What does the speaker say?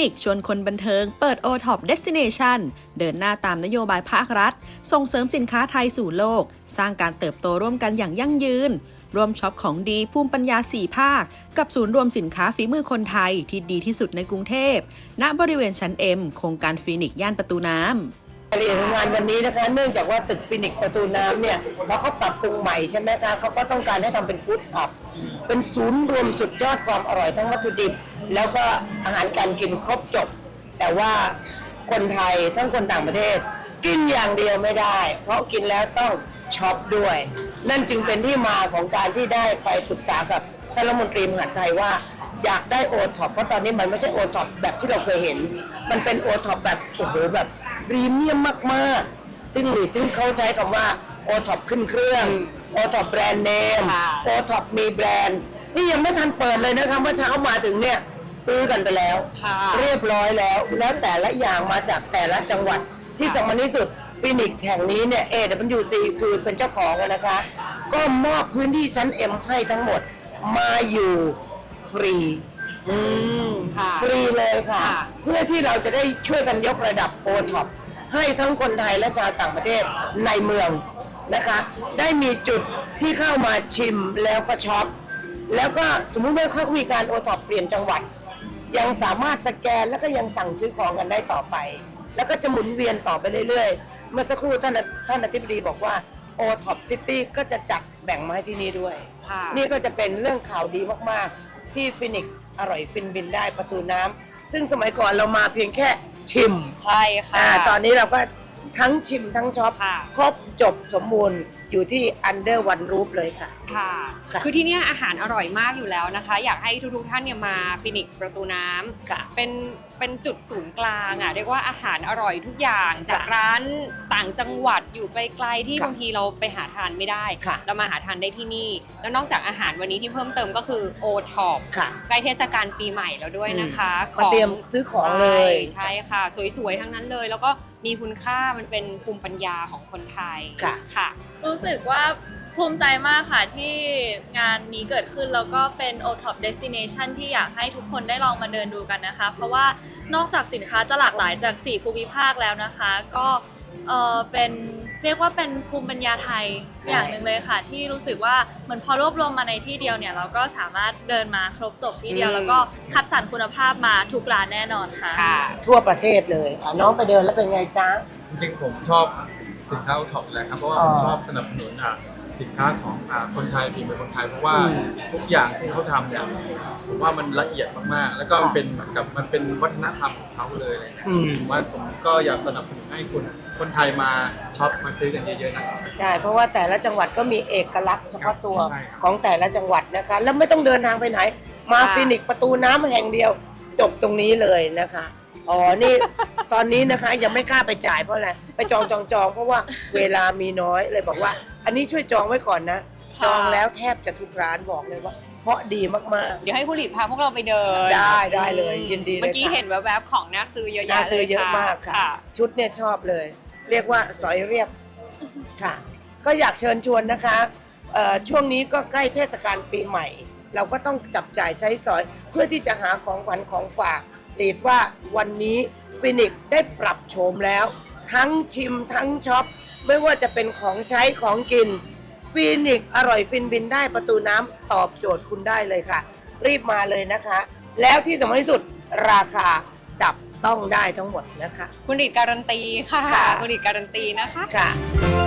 นิกชวนคนบันเทิง เปิด o t o p Destination เดินหน้าตามนโยบายภาครัฐ ส่งเสริมสินค้าไทยสู่โลก สร้างการเติบโตร่วมกันอย่างยั่งยืนร่วมช็อปของดีภูมิปัญญา 4 ภาค กับศูนย์รวมสินค้าฝีมือคนไทยที่ดีที่สุดในกรุงเทพ ณบริเวณชั้นเอ็มโครงการฟีนิกย่านประตูน้ำ ละเอียดของงานวันนี้นะคะ เนื่องจากว่าตึกฟินิกซ์ประตูน้ำเนี่ยพราะเขาปรับปรุงใหม่ใช่ไหมคะเขาก็ต้องการให้ทำเป็นฟู้ดฮับ เป็นศูนย์รวมสุดยอดความอร่อยทั้งวัตถุดิบ แล้วก็อาหารการกินครบจบ แต่ว่าคนไทยทั้งคนต่างประเทศ กินอย่างเดียวไม่ได้ เพราะกินแล้วต้องช็อปด้วย นั่นจึงเป็นที่มาของการที่ได้ไปปรึกษากับท่านรัฐมนตรีมหาดไทยว่าอยากได้โอท็อปเพราะตอนนี้มันไม่ใช่โอท็อปแบบที่เราเคยเห็น มันเป็นโอท็อปแบบโอ้โหแบบ พรีเมียมมากๆ ซึ่งหรือซึ่งเขาใช้คำว่าโอท็อปขึ้นเครื่องโอท็อปแบรนด์เนมค่ะ โอท็อปมีแบรนด์ นี่ยังไม่ทันเปิดเลยนะคะเมื่อเช้ามาถึงเนี่ยซื้อกันไปแล้ว ค่ะ เรียบร้อยแล้ว แล้วแต่ละอย่างมาจากแต่ละจังหวัดที่สำคัญที่สุดฟินิกซ์แห่งนี้เนี่ยเอเดมันยูซีคือเป็นเจ้าของอะนะคะ ก็มอบพื้นที่ชั้นเอ็มให้ทั้งหมดมาอยู่ฟรี อืมค่ะ ฟรีเลยค่ะ ค่ะ เพื่อที่เราจะได้ช่วยกันยกระดับโอท็อปให้ทั้งคนไทยและชาวต่างประเทศในเมืองนะคะ ได้มีจุดที่เข้ามาชิมแล้วก็ช็อปแล้วก็สมมุติว่าเขามีการโอท็อปเปลี่ยนจังหวัด ยังสามารถสแกนแล้วก็ยังสั่งซื้อของกันได้ต่อไป แล้วก็จะหมุนเวียนต่อไปเรื่อยๆ เมื่อสักครู่ท่านท่านอธิบดีบอกว่าโอท็อปซิตี้ก็จะจัดแบ่งมาให้ที่นี่ด้วย ค่ะ นี่ก็จะเป็นเรื่องข่าวดีมาก ๆ ที่ฟินิกซ์ อร่อยฟินบินได้ประตูน้ำซึ่งสมัยก่อนเรามาเพียงแค่ชิมใช่ค่ะ อ่าตอนนี้เราก็ ทั้งชิมทั้งช็อปค่ะ ครบจบสมบูรณ์อยู่ที่ Under One Roof เลยค่ะ ค่ะ ค่ะ คือที่เนี่ยอาหารอร่อยมากอยู่แล้วนะคะ อยากให้ทุกๆท่านเนี่ยมาฟินิกส์ประตูน้ำ ค่ะ เป็นเป็นจุดศูนย์กลางอะเรียกว่าอาหารอร่อยทุกอย่าง จากร้านต่างจังหวัดอยู่ไกลๆที่ค่ะบางทีเราไปหาทานไม่ได้ ค่ะ เรามาหาทานได้ที่นี่ แล้วนอกจากอาหารวันนี้ที่เพิ่มเติมก็คือโอท็อปค่ะ ใกล้เทศกาลปีใหม่แล้วด้วยนะคะมาเตรียมซื้อของเลย ใช่ใช่ค่ะ สวยๆทั้งนั้นเลย แล้วก็ มีคุณค่ามันเป็นภูมิปัญญาของคนไทยค่ะ ค่ะ รู้สึกว่าภูมิใจมากค่ะที่งานนี้เกิดขึ้นแล้วก็เป็น o t o p Destination ที่อยากให้ทุกคนได้ลองมาเดินดูกันนะคะ เพราะว่านอกจากสินค้าจะหลากหลายจาก 4 ภูมิภาคแล้วนะคะ ก็เออเป็น เรียกว่าเป็นภูมิปัญญาไทยอย่างหนึ่งเลยค่ะ ที่รู้สึกว่าเหมือนพอรวบรวมมาในที่เดียวเนี่ย เราก็สามารถเดินมาครบจบที่เดียว อืม แล้วก็คัดสรรคุณภาพมาทุกร้านแน่นอนค่ะ ค่ะ ทั่วประเทศเลยอะน้องไปเดินแล้วเป็นไงจ๊ะ จริงๆผมชอบสินค้าท็อปแหละครับ เพราะว่าอ๋อผมชอบสนับสนุนอะ สินค้าของอ่าคนไทยฝีมือคนไทยเพราะว่าอืมทุกอย่างที่เขาทำเนี่ยผมว่ามันละเอียดมากๆ แล้วก็มันเป็นเหมือนกับมันเป็นวัฒนธรรมของเขาเลยอะไรเงี้ยอืม ผมว่าผมก็อยากสนับสนุนให้คุณคนไทยมาช็อปมาซื้อกันเยอะๆนะครับ ใช่ เพราะว่าแต่ละจังหวัดก็มีเอกลักษณ์เฉพาะตัวใช่ครับ ของแต่ละจังหวัดนะคะ แล้วไม่ต้องเดินทางไปไหน มาค่ะ ฟินิกซ์ประตูน้ำแห่งเดียว จบตรงนี้เลยนะคะอ๋อนี่ ตอนนี้นะคะยังไม่กล้าไปจ่ายเพราะอะไรไปจองจองจองเพราะว่าเวลามีน้อยเลยบอกว่า อันนี้ช่วยจองไว้ก่อนนะ ค่ะ จองแล้วแทบจะทุกร้านบอกเลยว่า เพราะดีมาก เดี๋ยวให้คุณหลีดพาพวกเราไปเดินได้ได้เลยยินดีเลยเมื่อกี้ค่ะ เห็นแวบๆของน่าซื้อเยอะๆแยะน่าซื้อลเยอะมากค่ะ ชุดเนี่ยชอบเลย เรียกว่าสอยเรียบค่ะ ก็อยากเชิญชวนนะคะเอ่อช่วงนี้ก็ใกล้เทศกาลปีใหม่ เราก็ต้องจับจ่ายใช้สอย เพื่อที่จะหาของขวัญของฝากตีดว่าวันนี้ฟินิกซ์ได้ปรับโฉมแล้ว ทั้งชิมทั้งช็อป ไม่ว่าจะเป็นของใช้ของกินฟินิกซ์อร่อยฟินบินได้ประตูน้ำตอบโจทย์คุณได้เลยค่ะ รีบมาเลยนะคะ แล้วที่สำคัญที่สุดราคาจับต้องได้ทั้งหมดนะคะ คุณหลีดการันตีค่ะ ค่ะ คุณหลีดการันตีนะคะ ค่ะ